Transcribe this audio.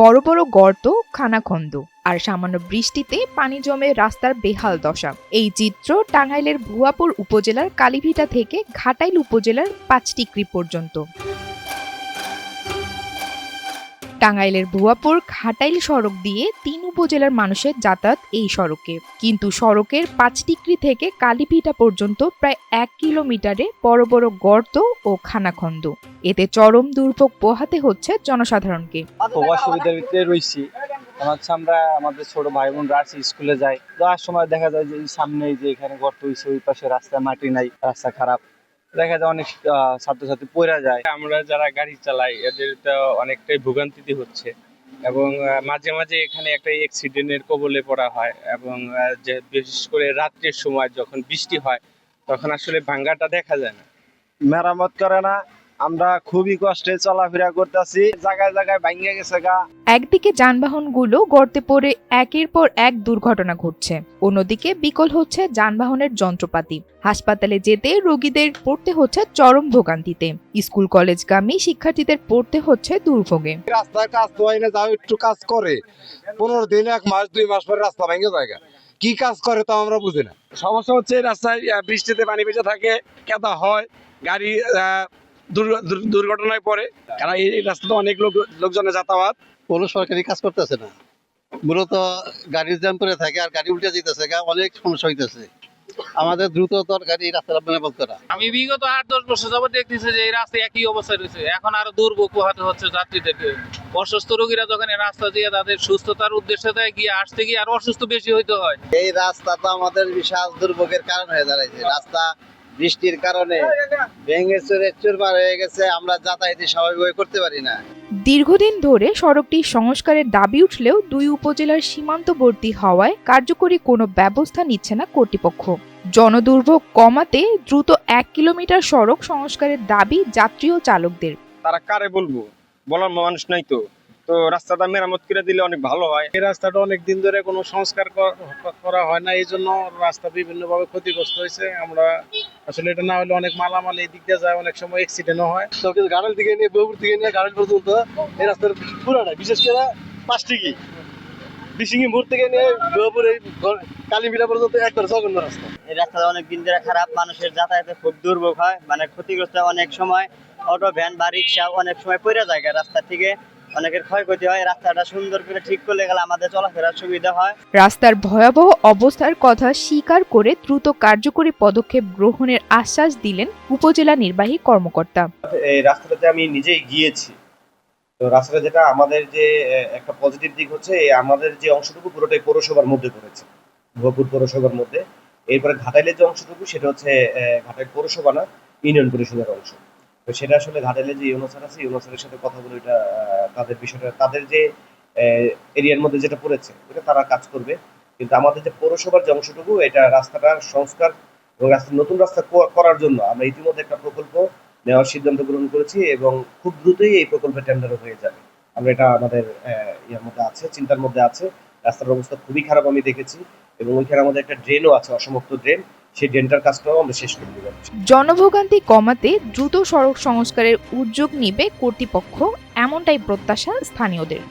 বড় বড় গর্ত, খানাখন্দ, আর সামান্য বৃষ্টিতে পানি জমে রাস্তার বেহাল দশা। এই চিত্র টাঙ্গাইলের ভুয়াপুর উপজেলার কালীভিটা থেকে ঘাটাইল উপজেলার পাঁচটিক্রি পর্যন্ত। টাঙ্গাইলের ভুয়াপুর ঘাটাইল সড়ক দিয়ে তিন উপজেলার মানুষের যাতায়াত এই সড়কে। কিন্তু সড়কের পাঁচটিক্রি থেকে কালীভিটা পর্যন্ত প্রায় এক কিলোমিটারে বড় বড় গর্ত ও খানাখন্দ। এতে চরম দুর্ভোগ পোহাতে হচ্ছে জনসাধারণকে। অসুবিধার ভিতরে রয়েছি। হচ্ছে আমরা আমাদের ছোট ভাই বোনরা আছি স্কুলে যাই যাওয়ার সময় দেখা যায় যে সামনে যে এখানে গর্ত হয়েছে ওই পাশে রাস্তায় মাটি নাই রাস্তা খারাপ। দেখা যায় অনেক আহ, ছাত্রছাত্রী পড়ে যায়। আমরা যারা গাড়ি চালাই এদের তো অনেকটাই ভোগান্তিতে হচ্ছে। এবং মাঝে মাঝে এখানে একটা অ্যাক্সিডেন্টের কবলে পড়া হয়। এবং যে বিশেষ করে রাত্রের সময় যখন বৃষ্টি হয় তখন আসলে ভাঙ্গাটা দেখা যায় না। মেরামত করে না আমরা খুবই কষ্টে চলাফেরা করতেছি জায়গায় জায়গায় ভাঙ্গে গেছে গা। একদিকে যানবাহনগুলো গর্তে পড়ে একের পর এক দুর্ঘটনা ঘটছে অন্যদিকে বিকল হচ্ছে যানবাহনের যন্ত্রপাতি। হাসপাতালে যেতে রোগীদের পড়তে হচ্ছে চরম ভোগান্তিতে। স্কুল কলেজ কলেজগামী শিক্ষার্থীদের পড়তে হচ্ছে দুর্ভোগে। রাস্তায় কাজ তো হয় না যাও একটু কাজ করে। পনেরো দিন এক মাস দুই মাস পরে রাস্তা ভেঙে জায়গা কি কাজ করে তা আমরা বুঝি না। সমস্যা হচ্ছে রাস্তায় বৃষ্টিতে পানি ভেজে থাকে কেদা হয় গাড়ি দুর্ঘটনায় পড়ে। কারণ এই রাস্তাতে অনেক লোক লোকজনের যাতায়াত। কোনো সরকারি কাজ করতেছে না। মূলত গাড়ির জ্যাম করে থাকে আর গাড়ি উল্টে যেতেছে অনেক সমস্যা হইতেছে। আমাদের দ্রুত দরকার এই রাস্তাটা মেরামত করা। আমি বিগত আট দশ বছর যাবত দেখতেছি যে এই রাস্তা একই অবস্থায় রয়েছে। এখন আরও দুর্ভোগ পোহাতে হচ্ছে যাত্রীদেরকে। অসুস্থ রোগীরা যখন এই রাস্তা দিয়ে তাদের সুস্থতার উদ্দেশ্যে দেয় গিয়ে আসতে গিয়ে আর অসুস্থ বেশি হইতে হয়। এই রাস্তা তো আমাদের বিশাল দুর্ভোগের কারণ হয়ে দাঁড়াইছে। রাস্তা বৃষ্টির কারণে ভেঙে চুরে চুরমার হয়ে গেছে আমরা যাতায়াতে স্বাভাবিকভাবে করতে পারি না। দীর্ঘদিন ধরে সড়কটি সংস্কারের দাবি উঠলেও দুই উপজেলার সীমান্তবর্তী হওয়ায় কার্যকরী কোনো ব্যবস্থা নিচ্ছে না কর্তৃপক্ষ। জনদুর্ভোগ কমাতে দ্রুত এক কিলোমিটার সড়ক সংস্কারের দাবি যাত্রী ও চালকদের। তারা কারে বলব? বলার মানুষ নাই তো। তো রাস্তাটা মেরামত করে দিলে অনেক ভালো হয়। এই রাস্তাটা অনেক দিন ধরে কোনো সংস্কার কর- করা হয় না এই জন্য রাস্তা বিভিন্নভাবে ক্ষতিগ্রস্ত হয়েছে। আমরা আসলে এটা না হলে অনেক মালামাল এই দিক দিয়ে যায় অনেক সময় অ্যাক্সিডেন্টও হয়। তো কিন্তু গাড়ির দিকে নিয়ে বহুপুর দিকে নিয়ে গাড়ির পর্যন্ত এই রাস্তার পুরাটা বিশেষ করে পাঁচটিকি বিশিঙ্গি মোড় থেকে নিয়ে বহুপুর এই কালীবিড়া পর্যন্ত একবার জঘন্য রাস্তা। এই রাস্তাটা অনেক দিন ধরে খারাপ মানুষের যাতায়াতে খুব দুর্ভোগ হয় মানে ক্ষতিগ্রস্ত হয় অনেক সময় অটো ভ্যান বা রিক্সা অনেক সময় পড়ে যায় রাস্তা থেকে। অনেকের ক্ষয়ক্ষতি হয় রাস্তাটা সুন্দর করে ঠিক করলে গেলে আমাদের চলাফেরার সুবিধা হয়। রাস্তার ভয়াবহ অবস্থার কথা স্বীকার করে দ্রুত কার্যকরী পদক্ষেপ গ্রহণের আশ্বাস দিলেন উপজেলা নির্বাহী কর্মকর্তা। এই রাস্তাটাতে আমি নিজেই গিয়েছি। তো রাস্তাটা যেটা আমাদের যে একটা পজিটিভ দিক হচ্ছে আমাদের যে অংশটুকু পুরোটাই পৌরসভার মধ্যে পড়েছে। ভুয়াপুর পৌরসভার মধ্যে। এরপরে ঘাটাইলের যে অংশটুকু সেটা হচ্ছে আহ, ঘাটাইল পৌরসভা না ইউনিয়ন পরিষদের অংশ। তো সেটা আসলে ঘাটাইলে যে ইউনোসার আছে ইউনোসারের সাথে কথা বলে এটা তাদের বিষয়টা, তাদের যে এরিয়ার মধ্যে যেটা পড়েছে ওটা তারা কাজ করবে। কিন্তু আমাদের যে পৌরসভার যে অংশটুকু, এটা রাস্তাটা সংস্কার এবং রাস্তা নতুন রাস্তা করার জন্য আমরা ইতিমধ্যে একটা প্রকল্প নেওয়ার সিদ্ধান্ত গ্রহণ করেছি এবং খুব দ্রুতই এই প্রকল্পের টেন্ডারও হয়ে যাবে। আমরা এটা আমাদের ইয়ার মধ্যে আছে, চিন্তার মধ্যে আছে। রাস্তার অবস্থা খুবই খারাপ আমি দেখেছি এবং ওইখানে আমাদের একটা ড্রেনও আছে, অসমাপ্ত ড্রেন সেই ড্রেনটার কাজটাও আমরা শেষ করে দেবো। জনভোগান্তি কমাতে দ্রুত সড়ক সংস্কারের উদ্যোগ নিবে কর্তৃপক্ষ, এমনটাই প্রত্যাশা স্থানীয়দের।